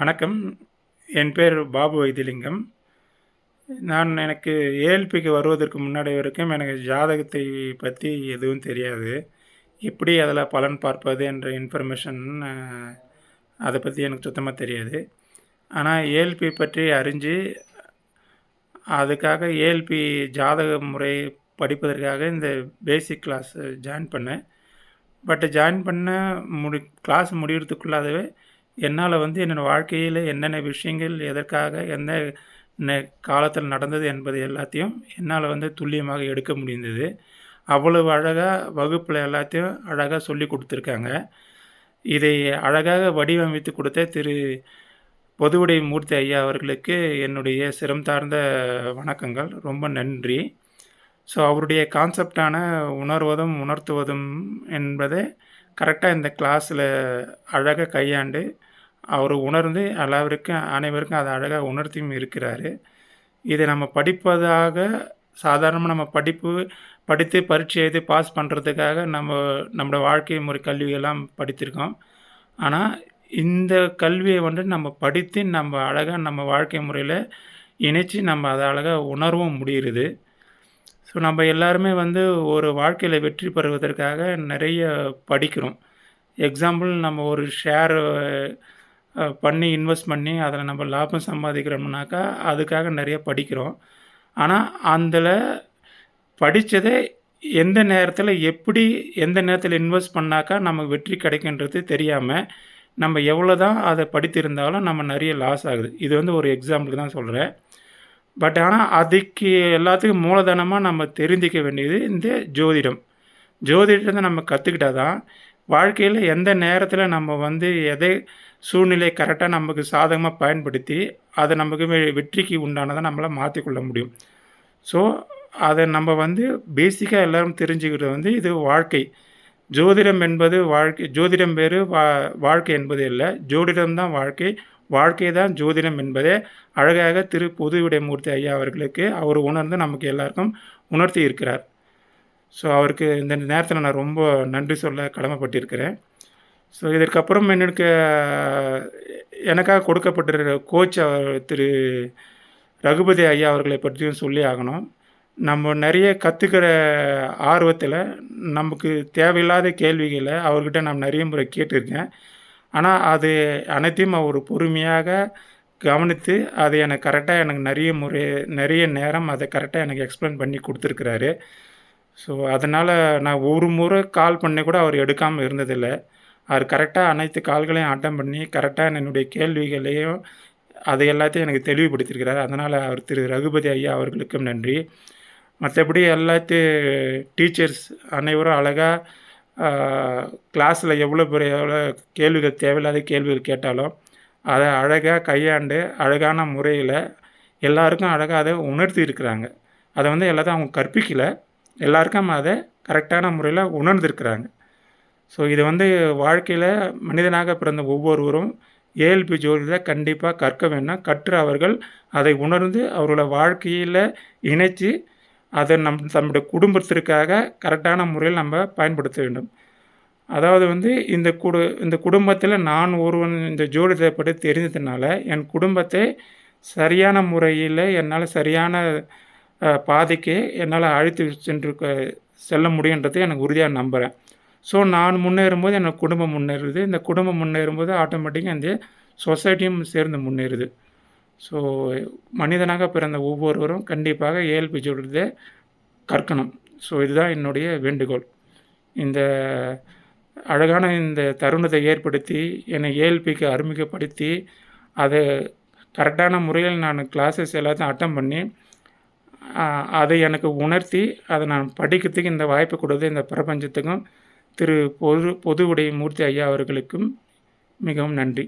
வணக்கம். என் பேர் பாபு வைத்திலிங்கம். நான் எனக்கு ஏஎல்பிக்கு வருவதற்கு முன்னாடி வரைக்கும் எனக்கு ஜாதகத்தை பற்றி எதுவும் தெரியாது. எப்படி அதில் பலன் பார்ப்பது என்ற இன்ஃபர்மேஷன் அதை பற்றி எனக்கு சுத்தமாக தெரியாது. ஆனால் ஏஎல்பி பற்றி அறிஞ்சு அதுக்காக ஏஎல்பி ஜாதக முறை படிப்பதற்காக இந்த பேசிக் கிளாஸ் ஜாயின் பண்ணேன். பட் ஜாயின் பண்ண முடி கிளாஸ் முடிகிறதுக்குள்ளாகவே என்னால் வந்து என்னோடய வாழ்க்கையில் என்னென்ன விஷயங்கள் எதற்காக எந்த நெ காலத்தில் நடந்தது என்பது எல்லாத்தையும் என்னால் வந்து துல்லியமாக எடுக்க முடிந்தது. அவ்வளவு அழகாக வகுப்பில் எல்லாத்தையும் அழகாக சொல்லி கொடுத்துருக்காங்க. இதை அழகாக வடிவமைத்து கொடுத்த திரு. பொதுவுடை மூர்த்தி ஐயா அவர்களுக்கு என்னுடைய சிரம் தார்ந்த வணக்கங்கள். ரொம்ப நன்றி. ஸோ அவருடைய கான்செப்டான உணர்வதும் உணர்த்துவதும் என்பதை கரெக்டாக இந்த கிளாஸில் அழகாக கையாண்டு அவர் உணர்ந்து எல்லாருக்கும் அனைவருக்கும் அதை அழகாக உணர்த்தியும் இருக்கிறார். இதை நம்ம படிப்பதாக சாதாரணமாக நம்ம படிப்பு படித்து பரீட்சை எழுதி பாஸ் பண்ணுறதுக்காக நம்ம நம்மளோட வாழ்க்கை முறை கல்வியெல்லாம் படித்திருக்கோம். ஆனால் இந்த கல்வியை வந்து நம்ம படித்து நம்ம அழகாக நம்ம வாழ்க்கை முறையில் இணைச்சி நம்ம அதை அழகாக உணரவும் முடிகிறது ஸோ நம்ம எல்லாருமே வந்து ஒரு வாழ்க்கையில் வெற்றி பெறுவதற்காக நிறைய படிக்கிறோம். எக்ஸாம்பிள் நம்ம ஒரு ஷேர் பண்ணி இன்வெஸ்ட் பண்ணி அதில் நம்ம லாபம் சம்பாதிக்கிறோம்னாக்கா அதுக்காக நிறைய படிக்கிறோம். ஆனால் அதில் படித்ததை எந்த நேரத்தில் எப்படி எந்த நேரத்தில் இன்வெஸ்ட் பண்ணாக்கா நமக்கு வெற்றி கிடைக்குன்றது தெரியாமல் நம்ம எவ்வளோ தான் அதை படித்திருந்தாலும் நம்ம நிறைய லாஸ் ஆகுது. இது வந்து ஒரு எக்ஸாம்பிள் தான் சொல்கிறேன் பட் ஆனால் அதுக்கு எல்லாத்துக்கும் மூலதனமாக நம்ம தெரிஞ்சிக்க வேண்டியது இந்த ஜோதிடம். ஜோதிடத்தை நம்ம கற்றுக்கிட்டால் தான் வாழ்க்கையில் எந்த நேரத்தில் நம்ம வந்து எதை சூழ்நிலை கரெக்டாக நமக்கு சாதகமாக பயன்படுத்தி அதை நமக்கு வெற்றிக்கு உண்டானதை நம்மளால் மாற்றிக்கொள்ள முடியும். ஸோ அதை நம்ம வந்து பேசிக்காக எல்லோரும் தெரிஞ்சுக்கிறது வந்து இது வாழ்க்கை. ஜோதிடம் என்பது வாழ்க்கை ஜோதிடம் வேறு வா வாழ்க்கை என்பது இல்லை ஜோதிடம் தான் வாழ்க்கை. வாழ்க்கை தான் ஜோதிடம் என்பதே அழகாக திரு பொது விடைமூர்த்தி ஐயா அவர்களுக்கு அவர் உணர்ந்து நமக்கு எல்லாருக்கும் உணர்த்தி இருக்கிறார். ஸோ அவருக்கு இந்த நேரத்தில் நான் ரொம்ப நன்றி சொல்ல கடமைப்பட்டிருக்கிறேன். ஸோ இதற்கப்புறம் எனக்கு எனக்காக கொடுக்கப்பட்டிருக்கிற கோச் திரு ரகுபதி ஐயா அவர்களை பற்றியும் சொல்லி ஆகணும். நம்ம நிறைய கற்றுக்கிற ஆர்வத்தில் நமக்கு தேவையில்லாத கேள்விகளை அவர்கிட்ட நான் நிறைய முறை கேட்டிருக்கேன். ஆனால் அது அனைத்தையும் அவர் பொறுமையாக கவனித்து அதை எனக்கு கரெக்டாக எனக்கு நிறைய முறை நிறைய நேரம் அதை கரெக்டாக எனக்கு எக்ஸ்பிளைன் பண்ணி கொடுத்துருக்குறாரு. ஸோ அதனால் நான் ஒரு முறை கால் பண்ணி கூட அவர் எடுக்காமல் இருந்ததில்லை. அவர் கரெக்டாக அனைத்து கால்களையும் அட்டன் பண்ணி கரெக்டாக என்னுடைய கேள்விகளையும் அதை எல்லாத்தையும் எனக்கு தெளிவுபடுத்தியிருக்கிறார். அதனால் அவர் திரு ரகுபதி ஐயா அவர்களுக்கும் நன்றி. மற்றபடி எல்லாத்தையும் டீச்சர்ஸ் அனைவரும் அழகாக கிளாஸில் எவ்வளோ பெரிய எவ்வளோ கேள்விகள் தேவையில்லாத கேள்விகள் கேட்டாலும் அதை அழகாக கையாண்டு அழகான முறையில் எல்லாருக்கும் அழகாக அதை உணர்த்தி இருக்கிறாங்க அதை வந்து எல்லாத்தையும் அவங்க கற்பிக்கலை. எல்லாருக்கும் அதை கரெக்டான முறையில் உணர்ந்திருக்கிறாங்க. ஸோ இது வந்து வாழ்க்கையில் மனிதனாக பிறந்த ஒவ்வொருவரும் ஏஎல்பி ஜோதிடத்தை கண்டிப்பாக கற்க வேண்டாம். கற்று அவர்கள் அதை உணர்ந்து அவர்களோட வாழ்க்கையில் இணைச்சி அதை நம் நம்முடைய குடும்பத்திற்காக கரெக்டான முறையில் நம்ம பயன்படுத்த வேண்டும். அதாவது வந்து இந்த குடு இந்த குடும்பத்தில் நான் ஒருவன் இந்த ஜோதிடத்தை பற்றி தெரிஞ்சதுனால என் குடும்பத்தை சரியான முறையில் என்னால் சரியான பாதைக்கு என்னால் அழைத்து சென்று செல்ல முடியுன்றது எனக்கு உறுதியாக நம்புகிறேன் ஸோ நான் முன்னேறும்போது எனக்கு குடும்பம் முன்னேறுது. இந்த குடும்பம் முன்னேறும்போது ஆட்டோமேட்டிக்காக இந்த சொசைட்டியும் சேர்ந்து முன்னேறுது. ஸோ மனிதனாக பிறந்த ஒவ்வொருவரும் கண்டிப்பாக ஏஎல்பி சொல்கிறதே கற்கணும். ஸோ இதுதான் என்னுடைய வேண்டுகோள். இந்த அழகான இந்த தருணத்தை ஏற்படுத்தி என்னை ஏஎல்பிக்கு அறிமுகப்படுத்தி அதை கரெக்டான முறையில் நான் கிளாஸஸ் எல்லாத்தையும் அட்டன் பண்ணி அதை எனக்கு உணர்த்தி அதை நான் படிக்கிறதுக்கு இந்த வாய்ப்பு கொடுத்து இந்த பிரபஞ்சத்துக்கும் திரு பொது பொதுவுடைய மூர்த்தி ஐயா அவர்களுக்கும் மிகவும் நன்றி.